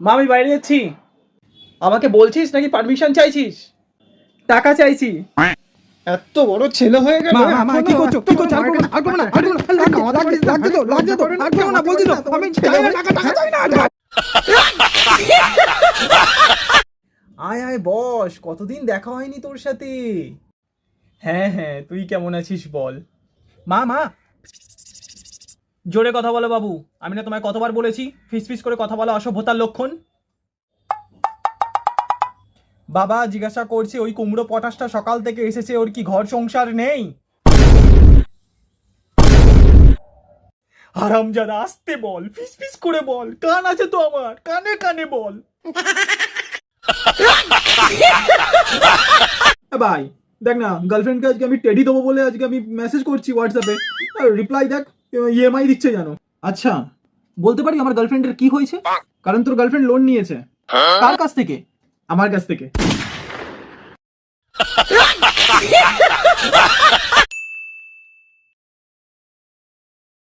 মা আমি বাইরে যাচ্ছি। আমাকে বলছিস নাকি পারমিশন চাইছিস? টাকা চাইছি। এত বড় ছেলে হয়ে গেল মা মা কি করছ? কি করছ? আর করব না আর করব না আর করব না লাগছে লাগছে লাগছে তো লাগছে তো আর করব না বলছি তো আমি চাই না টাকা টাকা চাই না আয় আয় বস কতদিন দেখা হয়নি তোর সাথে? হ্যাঁ হ্যাঁ তুই কেমন আছিস বল। মা মা জোরে কথা বলো বাবু। আমি না তোমায় কতবার বলেছি, ফিস ফিস করে কথা বলা অসভ্যতার লক্ষণ। বাবা, জিজ্ঞাসা করছে, ওই কুমড়ো পটাশটা সকাল থেকে এসেছে, ওর কি ঘর সংসার নেই? হারামজাদা, আসতে বল, ফিস ফিস করে বল, কান আছে তো আমার, কানে কানে বল। ভাই, দেখ না গার্লফ্রেন্ডকে আজকে আমি টেডি দেবো বলে আজকে আমি মেসেজ করছি হোয়াটসঅ্যাপে রিপ্লাই দেখ। ইএমআই দিচ্ছে জানো আচ্ছা বলতে পারি আমার গার্লফ্রেন্ডের কি হয়েছে? কারণ তোর গার্লফ্রেন্ড লোন নিয়েছে। কার কাছ থেকে? আমার কাছ থেকে।